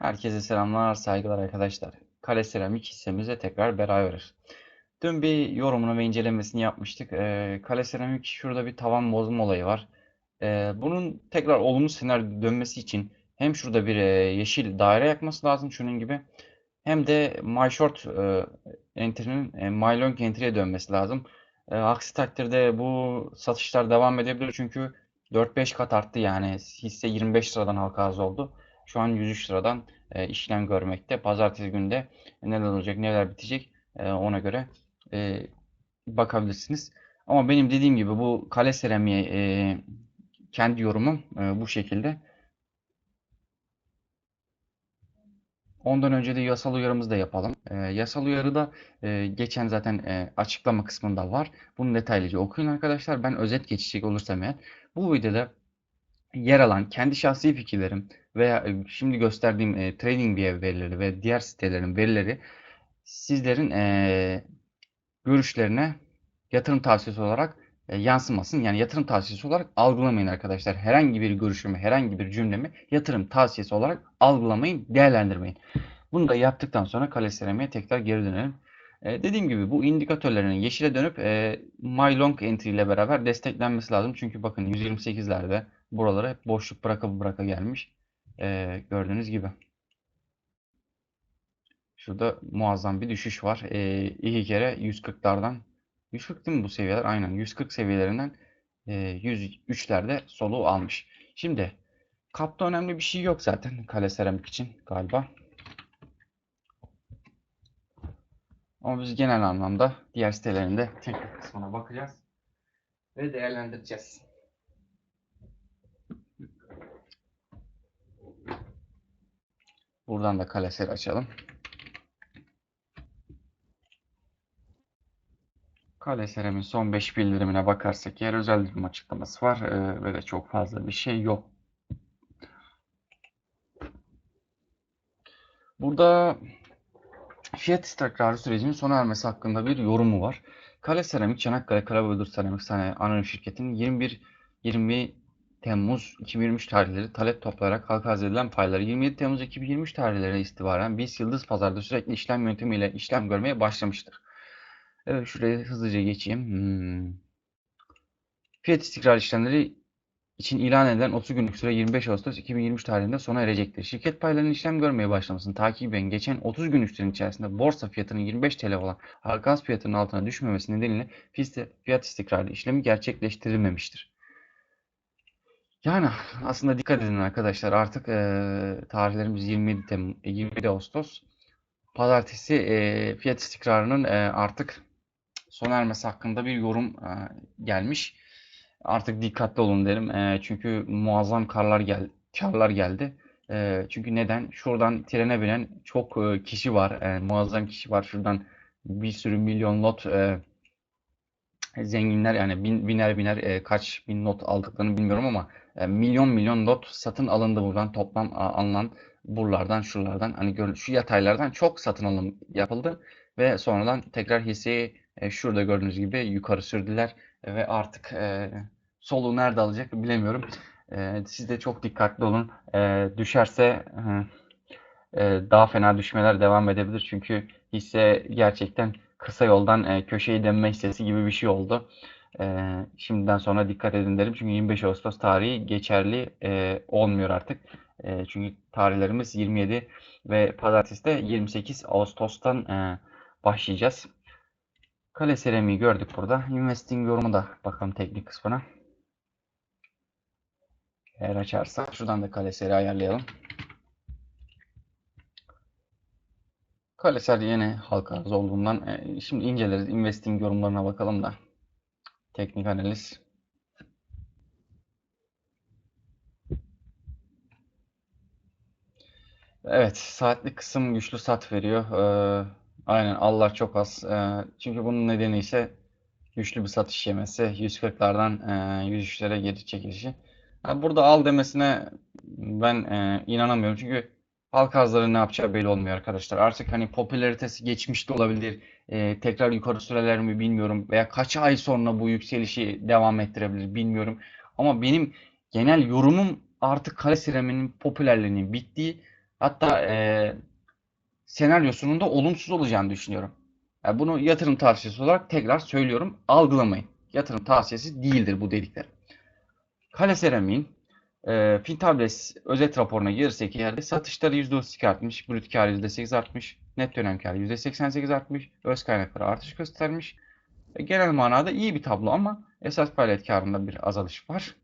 Herkese selamlar, saygılar arkadaşlar. Kale Seramik hissemize tekrar beraberiz. Dün bir yorumunu ve incelemesini yapmıştık. Ee, Kale Seramik şurada bir tavan bozma olayı var. Ee, bunun tekrar olumlu senaryo dönmesi için hem şurada bir e, yeşil daire yakması lazım şunun gibi. Hem de My Short e, entry'nin e, My Long entry'ye dönmesi lazım. E, aksi takdirde bu satışlar devam edebilir çünkü 4-5 kat arttı yani hisse 25 liradan halka arz oldu. Şu an 103 liradan e, işlem görmekte. Pazartesi günde neler olacak, neler bitecek e, ona göre e, bakabilirsiniz. Ama benim dediğim gibi bu kale seramiğe e, kendi yorumum e, bu şekilde. Ondan önce de yasal uyarımızı da yapalım. E, yasal uyarı da e, geçen zaten e, açıklama kısmında var. Bunu detaylıca okuyun arkadaşlar. Ben özet geçecek olursam eğer. Bu videoda yer alan kendi şahsi fikirlerim veya e, şimdi gösterdiğim e, TradingView verileri ve diğer sitelerin verileri sizlerin e, görüşlerine yatırım tavsiyesi olarak e, yansımasın. Yani yatırım tavsiyesi olarak algılamayın arkadaşlar. Herhangi bir görüşümü, herhangi bir cümlemi yatırım tavsiyesi olarak algılamayın, değerlendirmeyin. Bunu da yaptıktan sonra kale seramiğe tekrar geri dönelim. E, dediğim gibi bu indikatörlerin yeşile dönüp e, My Long Entry ile beraber desteklenmesi lazım. Çünkü bakın 128'lerde buralara hep boşluk bıraka bıraka gelmiş. E, gördüğünüz gibi. Şurada muazzam bir düşüş var. E, iki kere 140'lardan 140 değil mi bu seviyeler? Aynen 140 seviyelerinden e, 103'lerde soluğu almış. Şimdi kapta önemli bir şey yok zaten kale seramik için galiba. Ama biz genel anlamda diğer sitelerinde teknik kısmına bakacağız ve değerlendireceğiz. Buradan da kaleseri açalım. Kale Serem'in son 5 bildirimine bakarsak yer özel dilim açıklaması var ee, ve de çok fazla bir şey yok. Burada fiyat istikrarı sürecinin sona ermesi hakkında bir yorumu var. Kale Seramik, Çanakkale Karaböldür Seramik Sanayi Anonim Şirketi'nin 21 20 Temmuz 2023 tarihleri talep toplayarak halka edilen payları 27 Temmuz 2023 tarihlerine istibaren BIST Yıldız Pazar'da sürekli işlem yöntemiyle işlem görmeye başlamıştır. Evet şuraya hızlıca geçeyim. Hmm. Fiyat istikrar işlemleri için ilan edilen 30 günlük süre 25 Ağustos 2023 tarihinde sona erecektir. Şirket paylarının işlem görmeye başlamasını takiben geçen 30 gün sürenin içerisinde borsa fiyatının 25 TL olan halka fiyatının altına düşmemesi nedeniyle fiyat istikrarı işlemi gerçekleştirilmemiştir. Yani aslında dikkat edin arkadaşlar artık e, tarihlerimiz 27 Temmuz, 27 Ağustos. Pazartesi e, fiyat istikrarının e, artık sona ermesi hakkında bir yorum e, gelmiş. Artık dikkatli olun derim. E, çünkü muazzam karlar gel karlar geldi. E, çünkü neden? Şuradan trene binen çok e, kişi var. E, muazzam kişi var. Şuradan bir sürü milyon lot e, zenginler yani bin, biner biner e, kaç bin not aldıklarını bilmiyorum ama e, milyon milyon lot satın alındı buradan toplam alınan buralardan şuralardan hani gör, şu yataylardan çok satın alım yapıldı ve sonradan tekrar hisseyi e, şurada gördüğünüz gibi yukarı sürdüler e, ve artık e, soluğu nerede alacak bilemiyorum. E, siz de çok dikkatli olun. E, düşerse e, daha fena düşmeler devam edebilir. Çünkü hisse gerçekten kısa yoldan e, köşeyi dönme hissesi gibi bir şey oldu. E, şimdiden sonra dikkat edin derim. Çünkü 25 Ağustos tarihi geçerli e, olmuyor artık. E, çünkü tarihlerimiz 27 ve pazartesi de 28 Ağustos'tan e, başlayacağız. Kale seramiği gördük burada. Investing yorumu da bakalım teknik kısmına. Eğer açarsa şuradan da kale seri ayarlayalım. Kale seri yine halka arz olduğundan e, şimdi inceleriz. Investing yorumlarına bakalım da. Teknik analiz. Evet, saatlik kısım güçlü sat veriyor. Ee, aynen Allah çok az. Ee, çünkü bunun nedeni ise güçlü bir satış yemesi. 140'lardan e, 103'lere geri çekilişi. Yani burada al demesine ben e, inanamıyorum. Çünkü halk arzları ne yapacağı belli olmuyor arkadaşlar. Artık hani popülaritesi geçmiş de olabilir. E, tekrar yukarı süreler mi bilmiyorum. Veya kaç ay sonra bu yükselişi devam ettirebilir bilmiyorum. Ama benim genel yorumum artık kale siraminin popülerliğinin bittiği Hatta e, senaryosunun da olumsuz olacağını düşünüyorum. Yani bunu yatırım tavsiyesi olarak tekrar söylüyorum. Algılamayın. Yatırım tavsiyesi değildir bu dediklerim. Kale Seramik'in e, Fintables özet raporuna gelirsek yerde satışları %32 artmış, brüt kar %8 artmış, net dönem karı %88 artmış, öz kaynakları artış göstermiş. E, genel manada iyi bir tablo ama esas faaliyet karında bir azalış var.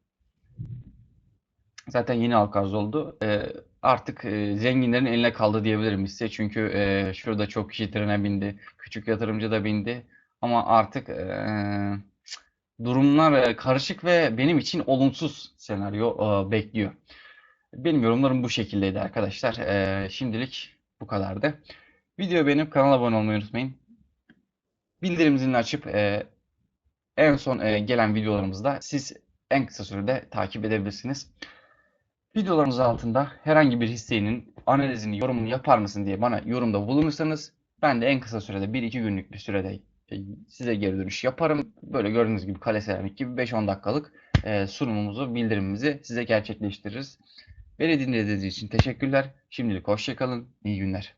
Zaten yeni halka oldu. E, artık e, zenginlerin eline kaldı diyebilirim size. Çünkü e, şurada çok kişi trene bindi. Küçük yatırımcı da bindi. Ama artık e, durumlar karışık ve benim için olumsuz senaryo e, bekliyor. Benim yorumlarım bu şekildeydi arkadaşlar. E, şimdilik bu kadardı. Videoyu beğenip kanala abone olmayı unutmayın. Bildirim zilini açıp e, en son gelen videolarımızda siz en kısa sürede takip edebilirsiniz. Videolarımız altında herhangi bir hissenin analizini, yorumunu yapar mısın diye bana yorumda bulunursanız ben de en kısa sürede 1-2 günlük bir sürede size geri dönüş yaparım. Böyle gördüğünüz gibi Kale Seramik gibi 5-10 dakikalık e, sunumumuzu, bildirimimizi size gerçekleştiririz. Beni dinlediğiniz için teşekkürler. Şimdilik hoşçakalın. İyi günler.